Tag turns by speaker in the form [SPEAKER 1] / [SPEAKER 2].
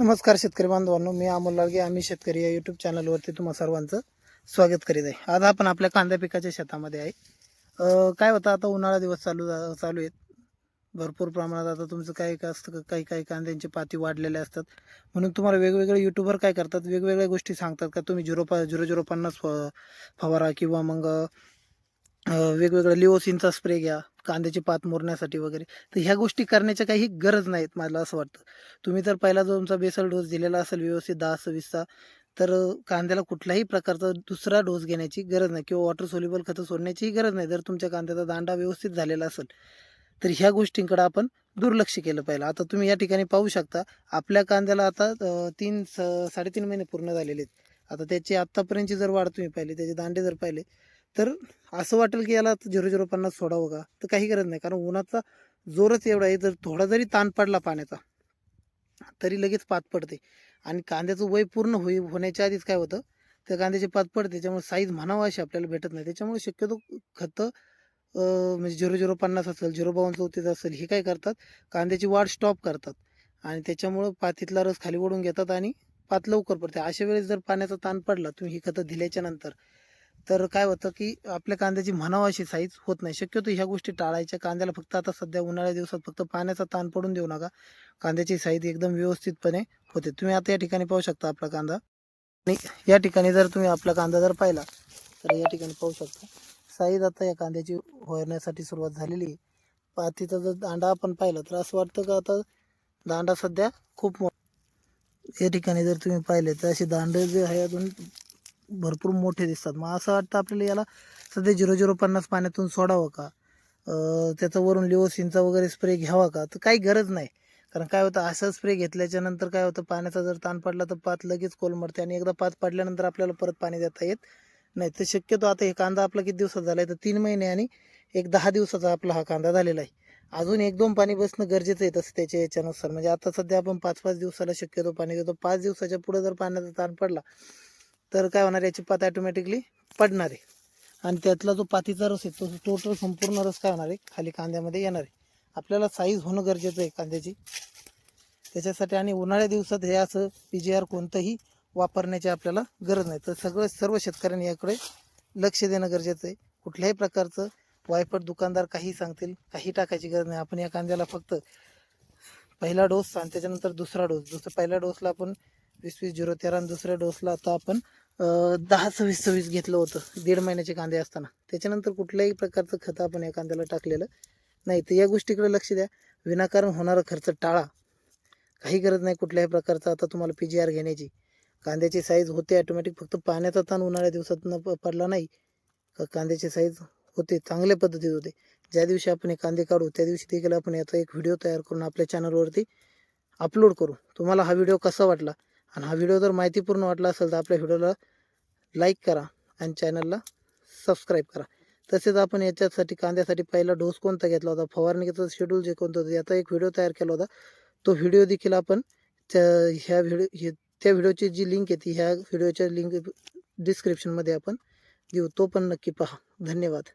[SPEAKER 1] नमस्कार शेतकरी बांधवांनो मी अमोल लालगे आम्ही शेतकरी या यूट्यूब चॅनलवरती तुम्हा सर्वांचं स्वागत करीत आहे. आज आपण आपल्या कांदा पिकाच्या शेतामध्ये आहे. काय होतं आता उन्हाळा दिवस चालू चालू आहेत. भरपूर प्रमाणात आता तुमचं काही काय असतं का- काही काही कांद्यांची पाती वाढलेल्या असतात. म्हणून तुम्हाला वेगवेगळे युट्यूबर काय करतात वेगवेगळ्या गोष्टी सांगतात का? तुम्ही झिरो पा झिरो झिरो पन्नास फवारा किंवा मग वेगवेगळ्या लिओसिनचा स्प्रे घ्या कांद्याची पात मोरण्यासाठी वगैरे. तर ह्या गोष्टी करण्याच्या काही गरज नाहीत मला असं वाटतं. तुम्ही तर पहिला जो तुमचा बेसल डोस दिलेला असेल व्यवस्थित दहा सव्वीसचा तर कांद्याला कुठल्याही प्रकारचा दुसरा डोस घेण्याची गरज नाही किंवा वॉटर सोल्युबल खतं सोडण्याचीही गरज नाही. जर तुमच्या कांद्याचा दांडा व्यवस्थित झालेला असेल तर ह्या गोष्टींकडे आपण दुर्लक्ष केलं पाहिजे आता तुम्ही या ठिकाणी पाहू शकता आपल्या कांद्याला आता तीन स- साडेतीन महिने पूर्ण झालेले आहेत. आता त्याची आत्तापर्यंतची जर वाढ तुम्ही पाहिली त्याचे दांडे जर पाहिले तर असं वाटेल की याला झिरो झिरो पन्नास सोडावं का? तर काही गरज नाही कारण उन्हाचा जोरच एवढा आहे जर थोडा जरी ताण पडला पाण्याचा तरी लगेच पात पडते. आणि कांद्याचं वय पूर्ण होई होण्याच्या आधीच काय होतं? त्या कांद्याची पात पडते त्याच्यामुळे साईज म्हणावं अशी आपल्याला भेटत नाही. त्याच्यामुळे शक्यतो खतं म्हणजे झिरो झिरो पन्नास असेल झिरो बावन्न चौतीस असेल हे काय करतात? कांद्याची वाढ स्टॉप करतात. आणि त्याच्यामुळं पातीतला रस खाली ओढून घेतात आणि पात लवकर पडते. अशा वेळेस जर पाण्याचा ताण पडला तुम्ही ही खतं दिल्याच्या नंतर तर काय होतं की आपल्या कांद्याची म्हणावं अशी साईज होत नाही. शक्यतो ह्या गोष्टी टाळायच्या. कांद्याला फक्त आता सध्या उन्हाळ्या दिवसात फक्त पाण्याचा ताण पडून देऊ नका. कांद्याची साईज एकदम व्यवस्थितपणे होते. तुम्ही आता या ठिकाणी पाहू शकता आपला कांदा. आणि या ठिकाणी जर तुम्ही आपला कांदा जर पाहिला तर या ठिकाणी पाहू शकता. साईज आता या कांद्याची होण्यासाठी सुरुवात झालेली आहे. पातीचा जर दांडा आपण पाहिला तर असं वाटतं का आता दांडा सध्या खूप मो या ठिकाणी जर तुम्ही पाहिले तर असे दांडे जे आहे अजून भरपूर मोठे दिसतात. मग असं वाटतं आपल्याला याला सध्या झिरो झिरो पन्नास पाण्यातून सोडावं का? त्याचं वरून लिओसिनचा वगैरे स्प्रे घ्यावा का? तर काही गरज नाही. कारण काय होतं असा स्प्रे घेतल्याच्या नंतर काय होतं पाण्याचा जर ताण पडला तर पात लगेच कोलमडते आणि एकदा पात पडल्यानंतर आपल्याला परत पाणी देता येत नाही. तर शक्यतो आता हे कांदा आपला किती दिवसात झाला आहे तर तीन महिने आणि एक दहा दिवसाचा आपला हा कांदा झालेला आहे. अजून एक दोन पाणी बसणं गरजेचं आहे तसं त्याच्या याच्यानुसार. म्हणजे आता सध्या आपण पाच पाच दिवसाला शक्यतो पाणी देतो. पाच दिवसाच्या पुढे जर पाण्याचा ताण पडला तर काय होणार याची पात ॲटोमॅटिकली पडणार आहे. आणि त्यातला जो पातीचा रस आहे तो टोटल संपूर्ण रस काय होणार आहे खाली कांद्यामध्ये येणार आहे. आपल्याला साईज होणं गरजेचं आहे कांद्याची. त्याच्यासाठी आणि उन्हाळ्या दिवसात हे असं पी जी आर कोणतंही वापरण्याची आपल्याला गरज नाही. तर सगळं सर्व शेतकऱ्यांनी याकडे लक्ष देणं गरजेचं आहे. कुठल्याही प्रकारचं वायफट दुकानदार काही सांगतील काही टाकायची गरज नाही. आपण या कांद्याला फक्त पहिला डोस आणि त्याच्यानंतर दुसरा डोस दुसरा पहिल्या डोसला आपण वीस वीस झिरो तेरा दुसऱ्या डोसला आता आपण दहा सव्वीस सव्वीस घेतलं होतं दीड महिन्याचे कांदे असताना. त्याच्यानंतर कुठल्याही प्रकारचं खतं आपण या कांद्याला टाकलेलं नाही. तर या गोष्टीकडे लक्ष द्या. विनाकारण होणारा खर्च टाळा. काही गरज नाही कुठल्याही प्रकारचा आता तुम्हाला पी जी आर घेण्याची. कांद्याची साईज होते ऑटोमॅटिक फक्त पाण्याचा ताण उन्हाळ्या दिवसात न पडला नाही. का कांद्याची साईज होते चांगल्या पद्धतीत होते. ज्या दिवशी आपण हे कांदे काढू त्या दिवशी देखील आपण याचा एक व्हिडिओ तयार करून आपल्या चॅनलवरती अपलोड करू. तुम्हाला हा व्हिडिओ कसा वाटला? आणि हा व्हिडिओ जर माहितीपूर्ण वाटला असेल तर आपल्या व्हिडिओला लाईक करा आणि चॅनलला सबस्क्राईब करा. तसेच आपण याच्यासाठी कांद्यासाठी पहिला डोस कोणता घेतला होता? फवारणीचं शेड्यूल जे कोणतं होतं याचा एक व्हिडिओ तयार केला होता. तो व्हिडिओ देखील आपण त्या ह्या व्हिडिओ हे त्या व्हिडिओची जी लिंक आहे ती ह्या व्हिडिओच्या लिंक डिस्क्रिप्शनमध्ये आपण देऊ. तो पण नक्की पहा. धन्यवाद.